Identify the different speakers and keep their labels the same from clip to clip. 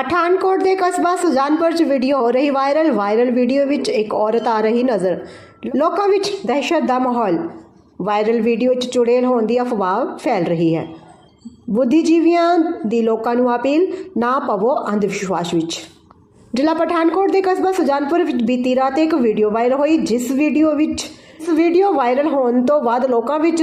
Speaker 1: ਪਠਾਨਕੋਟ ਦੇ ਕਸਬਾ ਸੁਜਾਨਪੁਰ 'ਚ ਵੀਡੀਓ ਹੋ ਰਹੀ ਵਾਇਰਲ ਵਾਇਰਲ ਵੀਡੀਓ ਵਿੱਚ ਇੱਕ ਔਰਤ ਆ ਰਹੀ ਨਜ਼ਰ। ਲੋਕਾਂ ਵਿੱਚ ਦਹਿਸ਼ਤ ਦਾ ਮਾਹੌਲ। ਵਾਇਰਲ ਵੀਡੀਓ 'ਚ ਚੁੜੇਲ ਹੋਣ ਦੀ ਅਫਵਾਹ ਫੈਲ ਰਹੀ ਹੈ। ਬੁੱਧੀਜੀਵੀਆਂ ਦੀ ਲੋਕਾਂ ਨੂੰ ਅਪੀਲ, ਨਾ ਪਵੋ ਅੰਧ ਵਿਸ਼ਵਾਸ ਵਿੱਚ। ਜ਼ਿਲ੍ਹਾ ਪਠਾਨਕੋਟ ਦੇ ਕਸਬਾ ਸੁਜਾਨਪੁਰ ਵਿੱਚ ਬੀਤੀ ਰਾਤ ਇੱਕ ਵੀਡੀਓ ਵਾਇਰਲ ਹੋਈ, ਜਿਸ ਵੀਡੀਓ ਵਿੱਚ ਇਸ ਵੀਡੀਓ ਵਾਇਰਲ ਹੋਣ ਤੋਂ ਬਾਅਦ ਲੋਕਾਂ ਵਿੱਚ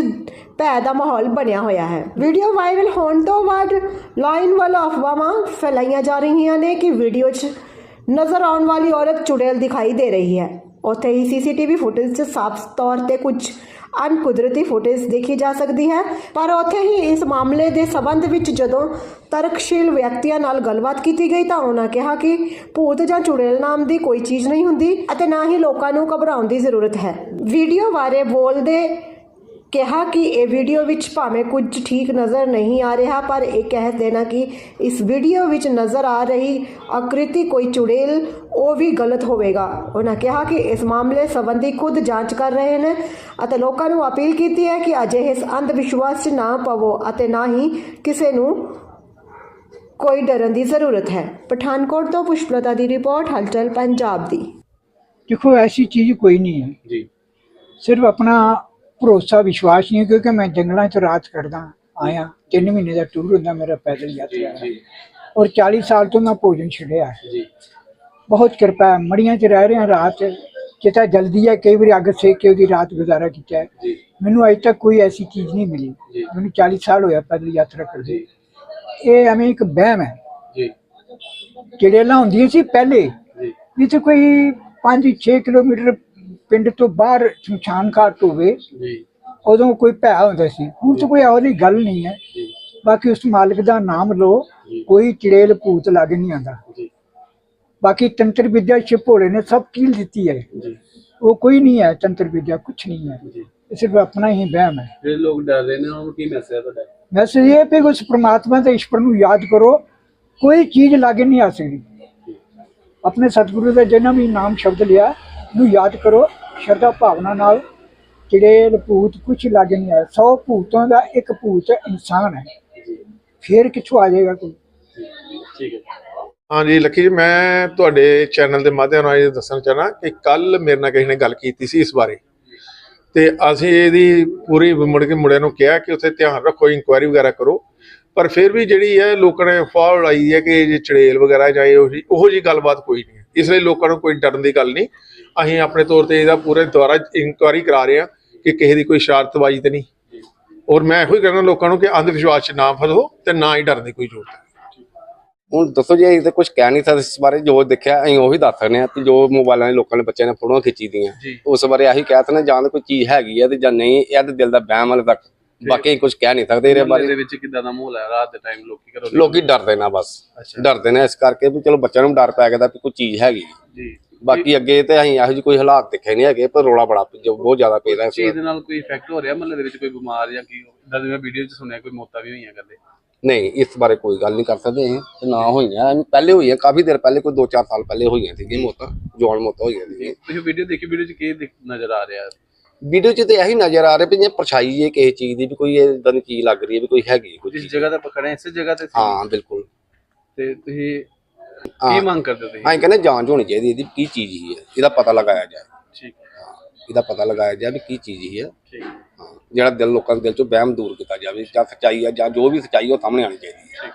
Speaker 1: ਭੈ ਦਾ ਮਾਹੌਲ ਬਣਿਆ ਹੋਇਆ ਹੈ। ਵੀਡੀਓ ਵਾਇਰਲ ਹੋਣ ਤੋਂ ਬਾਅਦ ਲਾਈਨ ਵੱਲੋਂ ਅਫਵਾਹਾਂ ਫੈਲਾਈਆਂ ਜਾ ਰਹੀਆਂ ਨੇ ਕਿ ਵੀਡੀਓ 'ਚ ਨਜ਼ਰ ਆਉਣ ਵਾਲੀ ਔਰਤ ਚੁੜੇਲ ਦਿਖਾਈ ਦੇ ਰਹੀ ਹੈ। ਉੱਥੇ ਹੀ ਸੀਸੀਟੀਵੀ ਫੁਟੇਜ 'ਚ ਸਾਫ਼ ਤੌਰ ਤੇ ਕੁਝ ਅਣਕੁਦਰਤੀ ਫੁਟੇਜ ਦੇਖੀ ਜਾ ਸਕਦੀ ਹੈ। ਪਰ ਉੱਥੇ ਹੀ ਇਸ ਮਾਮਲੇ ਦੇ ਸਬੰਧ ਵਿੱਚ ਜਦੋਂ ਤਰਕਸ਼ੀਲ ਵਿਅਕਤੀਆਂ ਨਾਲ ਗੱਲਬਾਤ ਕੀਤੀ ਗਈ ਤਾਂ ਉਹਨਾਂ ਕਿਹਾ ਕਿ ਭੂਤ ਜਾਂ ਚੁੜੇਲ ਨਾਮ ਦੀ ਕੋਈ ਚੀਜ਼ ਨਹੀਂ ਹੁੰਦੀ ਅਤੇ ਨਾ ਹੀ ਲੋਕਾਂ ਨੂੰ ਘਬਰਾਉਣ ਦੀ ਜ਼ਰੂਰਤ ਹੈ। ਵੀਡੀਓ ਬਾਰੇ ਬੋਲਦੇ ਕਿਹਾ ਕਿ ਇਹ ਵੀਡੀਓ ਵਿੱਚ ਭਾਵੇਂ ਕੁਝ ਠੀਕ ਨਜ਼ਰ ਨਹੀਂ ਆ ਰਿਹਾ ਪਰ ਇਹ ਕਹਿ ਦੇਣਾ ਕਿ ਇਸ ਵੀਡੀਓ ਵਿੱਚ ਨਜ਼ਰ ਆ ਰਹੀ ਆਕ੍ਰਿਤੀ ਕੋਈ ਚੁੜੇਲ ਉਹ ਵੀ ਗਲਤ ਹੋਵੇਗਾ। ਉਹਨਾਂ ਕਿਹਾ ਕਿ ਇਸ ਮਾਮਲੇ ਸੰਬੰਧੀ ਖੁਦ ਜਾਂਚ ਕਰ ਰਹੇ ਨੇ ਅਤੇ ਲੋਕਾਂ ਨੂੰ ਅਪੀਲ ਕੀਤੀ ਹੈ ਕਿ ਅਜੇ ਇਸ ਅੰਧ ਵਿਸ਼ਵਾਸ 'ਚ ਨਾ ਪਵੋ ਅਤੇ ਨਾ ਹੀ ਕਿਸੇ ਨੂੰ ਕੋਈ ਡਰਨ ਦੀ ਜ਼ਰੂਰਤ ਹੈ। ਪਠਾਨਕੋਟ ਤੋਂ ਪੁਸ਼ਪਲਤਾ ਦੀ ਰਿਪੋਰਟ ਹਲਚਲ ਪੰਜਾਬ ਦੀ।
Speaker 2: ਦੇਖੋ ਐਸੀ ਚੀਜ਼ ਕੋਈ ਨਹੀਂ ਹੈ।
Speaker 3: ਜੀ।
Speaker 2: ਸਿਰਫ ਆਪਣਾ ਭਰੋਸਾ ਵਿਸ਼ਵਾਸ ਨਹੀਂ ਕਿਉਂਕਿ ਮੈਂ ਜੰਗਲਾਂ 'ਚ ਰਾਤ ਕੱਢਦਾ ਆਇਆ। 3 ਮਹੀਨੇ ਦਾ ਟੂਰ ਹੁੰਦਾ ਮੇਰਾ ਪੈਦਲ
Speaker 3: ਯਾਤਰਾ
Speaker 2: ਔਰ 40 ਸਾਲ ਤੋਂ ਮੈਂ ਭੋਜਨ ਛੱਡਿਆ
Speaker 3: ਜੀ।
Speaker 2: ਬਹੁਤ ਕਿਰਪਾ ਮੜੀਆਂ 'ਚ ਰਹਿ ਰਿਹਾ ਰਾਤ ਕਿਤਾ ਜਲਦੀ ਹੈ ਕਈ ਵਾਰੀ ਅੱਗ ਸੇਕ ਕੇ ਉਹਦੀ ਰਾਤ ਗੁਜ਼ਾਰਾ ਕੀਤਾ ਮੈਨੂੰ ਅਜੇ ਤੱਕ ਕੋਈ ਐਸੀ ਚੀਜ਼ ਨਹੀਂ ਮਿਲੀ। ਮੈਨੂੰ 40 ਸਾਲ ਹੋਇਆ ਪੈਦਲ ਯਾਤਰਾ ਕਰਦੇ ਇਹ ਐਵੇਂ ਇੱਕ ਵਹਿਮ ਹੈ।
Speaker 3: ਜੀ।
Speaker 2: ਕਿੜੇਲਾ ਹੁੰਦੀਆਂ ਸੀ ਪਹਿਲੇ ਜਿੱਥੇ ਕੋਈ 5-6 ਕਿਲੋਮੀਟਰ ਪਿੰਡ ਤੋਂ ਬਾਹਰ ਸ਼ਮਸ਼ਾਨ ਘਾਟ ਹੋਵੇ
Speaker 3: ਜੀ।
Speaker 2: ਉਦੋਂ ਕੋਈ ਭੈ ਹੁੰਦਾ ਸੀ। ਹੁਣ ਤਾਂ ਕੋਈ ਇਹੋ ਜਿਹੀ ਗੱਲ ਨਹੀਂ ਹੈ।
Speaker 3: ਜੀ।
Speaker 2: ਬਾਕੀ ਉਸ ਮਾਲਕ ਦਾ ਨਾਮ ਲਓ ਕੋਈ ਚੜੇਲ ਭੂਤ ਲੱਗ ਨਹੀਂ ਆਂਦਾ
Speaker 3: ਜੀ।
Speaker 2: ਬਾਕੀ ਤੰਤਰ ਵਿਦਿਆ ਛਪੋੜੇ ਨੇ ਸਭ ਕੀਲ ਦਿੱਤੀ ਹੈ। ਉਹ ਕੋਈ ਨਹੀਂ ਹੈ ਤੰਤਰ ਵਿਦਿਆ ਕੁਝ ਨਹੀਂ ਹੈ। ਇਹ ਸਿਰਫ ਆਪਣਾ ਹੀ ਵਹਿਮ ਹੈ।
Speaker 3: ਜਿਹੜੇ ਲੋਕ ਡਰ ਰਹੇ ਨੇ ਉਹਨਾਂ ਨੂੰ ਕੀ ਮੈਸੇਜ ਹੈ ਤੁਹਾਡਾ?
Speaker 2: ਵੈਸੇ ਇਹ ਹੈ ਕਿ ਉਸ ਪ੍ਰਮਾਤਮਾ ਦੇ ਈਸ਼ਵਰ ਨੂੰ ਯਾਦ ਕਰੋ ਕੋਈ ਚੀਜ਼ ਲਾਗੇ ਨਹੀਂ ਆ ਸਕਦੀ। ਆਪਣੇ ਸਤਿਗੁਰੂ ਦਾ ਜਿੰਨਾ ਵੀ ਨਾਮ ਸ਼ਬਦ ਲਿਆ ਨੂੰ ਯਾਦ ਕਰੋ, ਸ਼ਰਧਾ ਭਾਵਨਾ ਨਾਲ ਚੜੇਲ ਭੂਤ ਕੁਝ ਲਾਗੇ ਨਹੀਂ ਆਇਆ 100 ਭੂਤਾਂ ਦਾ ਇੱਕ ਭੂਤ ਇਨਸਾਨ ਹੈ। ਫੇਰ ਕਿੱਥੋਂ ਆ ਜਾਏਗਾ ਕੋਈ?
Speaker 3: ਠੀਕ ਹੈ।
Speaker 4: ਹਾਂਜੀ ਲੱਕੀ ਜੀ, ਮੈਂ ਤੁਹਾਡੇ ਚੈਨਲ ਦੇ ਮਾਧਿਅਮ ਨਾਲ ਇਹ ਦੱਸਣਾ ਚਾਹਣਾ ਕਿ ਕੱਲ ਮੇਰੇ ਨਾਲ ਕਿਸੇ ਨੇ ਗੱਲ ਕੀਤੀ ਸੀ ਇਸ ਬਾਰੇ। ਤੇ ਅਸੀਂ ਇਹਦੀ ਪੂਰੀ ਮੁੜ ਕੇ ਮੁੰਡਿਆਂ ਨੂੰ ਕਿਹਾ ਕਿ ਉੱਥੇ ਧਿਆਨ ਰੱਖੋ ਇਨਕੁਆਇਰੀ ਵਗੈਰਾ ਕਰੋ। ਪਰ ਫਿਰ ਵੀ ਜਿਹੜੀ ਹੈ, ਲੋਕਾਂ ਨੇ ਫਾਲ ਉਡਾਈ ਹੈ ਕਿ ਜੇ ਚੜੇਲ ਵਗੈਰਾ ਜਾਂ ਇਹੋ ਜਿਹੀ ਉਹੋ ਜੀ ਗੱਲਬਾਤ ਕੋਈ ਨਹੀਂ ਇਸ ਲਈ ਲੋਕਾਂ ਨੂੰ ਕੋਈ ਡਰਨ ਦੀ ਗੱਲ ਨਹੀਂ। ਅਸੀਂ ਆਪਣੇ ਤੌਰ ਤੇ ਇਹਦਾ ਪੂਰੇ ਦੁਆਰਾ ਇਨਕੁਆਇਰੀ ਕਰਾ ਰਹੇ ਹਾਂ ਕਿ ਕਿਸੇ ਦੀ ਕੋਈ ਸ਼ਰਾਰਤਬਾਜ਼ੀ ਤੇ ਨਹੀਂ। ਔਰ ਮੈਂ ਇਹੋ ਹੀ ਕਹਿੰਦਾ ਲੋਕਾਂ ਨੂੰ ਕਿ ਅੰਧ ਵਿਸ਼ਵਾਸ 'ਚ ਨਾ ਫਸੋ ਤੇ ਨਾ ਹੀ ਡਰਨ ਦੀ ਕੋਈ ਜ਼ਰੂਰਤ ਹੈ।
Speaker 5: ਹੁਣ ਦੱਸੋ ਜੀ ਤਾਂ ਕੁਝ ਕਹਿ ਨਹੀਂ ਸਕਦੇ ਇਸ ਬਾਰੇ ਜੋ ਦੇਖਿਆ ਅਸੀਂ ਉਹੀ ਦੱਸ ਸਕਦੇ ਹਾਂ ਕਿ ਜੋ ਮੋਬਾਈਲਾਂ 'ਚ ਲੋਕਾਂ ਨੇ ਬੱਚਿਆਂ ਨੇ ਫੋਟੋਆਂ ਖਿੱਚੀ ਦੀਆਂ। ਉਸ ਬਾਰੇ ਆਹੀ ਕਹਿ ਸਕਦੇ ਜਾਂ ਕੋਈ ਚੀਜ਼ ਹੈਗੀ ਹੈ ਤੇ ਜਾਂ ਨਹੀਂ ਇਹ ਤਾਂ ਦਿਲ ਦਾ ਵਾਲੇ ਤੱਕ। ਬਾਕੀ ਕੁਝ ਕਹਿ ਨਹੀਂ ਸਕਦੇ ਇਹਦੇ
Speaker 3: ਦੇ
Speaker 5: ਬਾਰੇ।
Speaker 3: ਵਿੱਚ ਕਿਦਾਂ ਦਾ ਮਾਹੌਲ ਹੈ? ਰਾਤ ਦੇ ਟਾਈਮ ਲੋਕੀ ਘਰੋਂ
Speaker 5: ਲੋਕੀ ਡਰਦੇ ਨਾ ਬਸ। ਡਰਦੇ ਨੇ ਇਸ ਕਰਕੇ ਵੀ ਚਲੋ ਬੱਚਿਆਂ ਨੂੰ ਡਰ ਪੈ ਗਿਆ ਤਾਂ ਕੋਈ ਚੀਜ਼ ਹੈਗੀ।
Speaker 3: ਜੀ।
Speaker 5: ਬਾਕੀ ਅੱਗੇ ਤੇ ਅਸੀਂ ਇਹੋ ਜਿਹੀ ਕੋਈ ਹਾਲਾਤ ਦੇਖੇ ਨਹੀਂ ਹੈਗੇ ਪਰ ਰੋਲਾ ਬੜਾ ਜੋ ਬਹੁਤ ਜ਼ਿਆਦਾ ਪੈਦਾ ਇਸ
Speaker 3: ਚੀਜ਼
Speaker 5: ਵਾਰ।
Speaker 3: ਦੇ ਨਾਲ ਕੋਈ ਇਫੈਕਟ ਹੋ ਰਿਹਾ ਮਹੱਲੇ ਦੇ ਵਿੱਚ ਕੋਈ ਬਿਮਾਰ ਜਾਂ ਕੀ? ਇਦਾਂ ਦੀ ਮੈਂ ਵੀਡੀਓ 'ਚ ਸੁਣਿਆ ਕੋਈ ਮੌਤਾਂ ਵੀ ਹੋਈਆਂ ਕਰਦੇ
Speaker 5: ਨਹੀਂ ਇਸ ਬਾਰੇ ਕੋਈ ਗੱਲ ਨਹੀਂ ਕਰ ਸਕਦੇ ਅਸੀਂ ਤੇ ਨਾ ਹੋਈਆਂ। ਪਹਿਲੇ ਹੋਈਆਂ ਕਾਫੀ ਦੇਰ ਪਹਿਲੇ ਕੋਈ 2-4 ਸਾਲ ਪਹਿਲੇ ਹੋਈਆਂ ਸੀਗੀਆਂ ਮੌਤਾਂ ਜਵਾਨ ਮੌਤਾਂ ਹੋਈਆਂ ਸੀਗੀਆਂ।
Speaker 3: ਤੁਸੀਂ ਵੀਡੀਓ ਦੇਖੀ ਵੀਡੀਓ 'ਚ ਕੀ ਦਿਖ- ਨਜ਼ਰ ਆ ਰਿਹਾ?
Speaker 5: ਵੀਡੀਓ 'ਚ ਤੇ ਇਹੀ ਨਜ਼ਰ ਆ ਰਿਹਾ ਵੀ ਜੇ ਪਰਛਾਈ ਹੈ ਕਿਸੇ ਚੀਜ਼ ਦੀ ਵੀ ਕੋਈ ਇਦਾਂ ਦੀ ਚੀਜ਼ ਲੱਗ ਰਹੀ ਹੈ ਵੀ ਕੋਈ ਹੈਗੀ ਹੈ ਕੋਈ
Speaker 3: ਜਿਸ
Speaker 5: ਚੀਜ਼।
Speaker 3: ਜਗ੍ਹਾ ਤੇ ਪਕੜਿਆ ਇਸੇ ਜਗ੍ਹਾ ਤੇ ਸੀ।
Speaker 5: ਹਾਂ ਬਿਲਕੁਲ।
Speaker 3: ਤੇ ਤੁਸੀਂ ਕੀ ਮੰਗ ਕਰਦੇ ਤੁਸੀਂ?
Speaker 5: ਹਾਂ ਕਹਿੰਦੇ ਜਾਂਚ ਹੋਣੀ ਚਾਹੀਦੀ ਇਹਦੀ ਕੀ ਚੀਜ਼ ਹੀ ਹੈ ਇਹਦਾ ਪਤਾ ਲਗਾਇਆ ਜਾਏ।
Speaker 3: ਠੀਕ।
Speaker 5: ਇਹਦਾ ਪਤਾ ਲਗਾਇਆ ਜਾਏ ਵੀ ਕੀ ਚੀਜ਼ ਹੀ ਹੈ।
Speaker 3: ਠੀਕ।
Speaker 5: ਜਿਹੜਾ ਦਿਲ ਲੋਕਾਂ ਦੇ ਦਿਲ ਚੋਂ ਵਹਿਮ ਦੂਰ ਕੀਤਾ ਜਾਵੇ ਜਾਂ ਸੱਚਾਈ ਹੈ ਜਾਂ ਜੋ ਵੀ ਸੱਚਾਈ ਉਹ ਸਾਹਮਣੇ ਆਣੀ ਚਾਹੀਦੀ ਹੈ।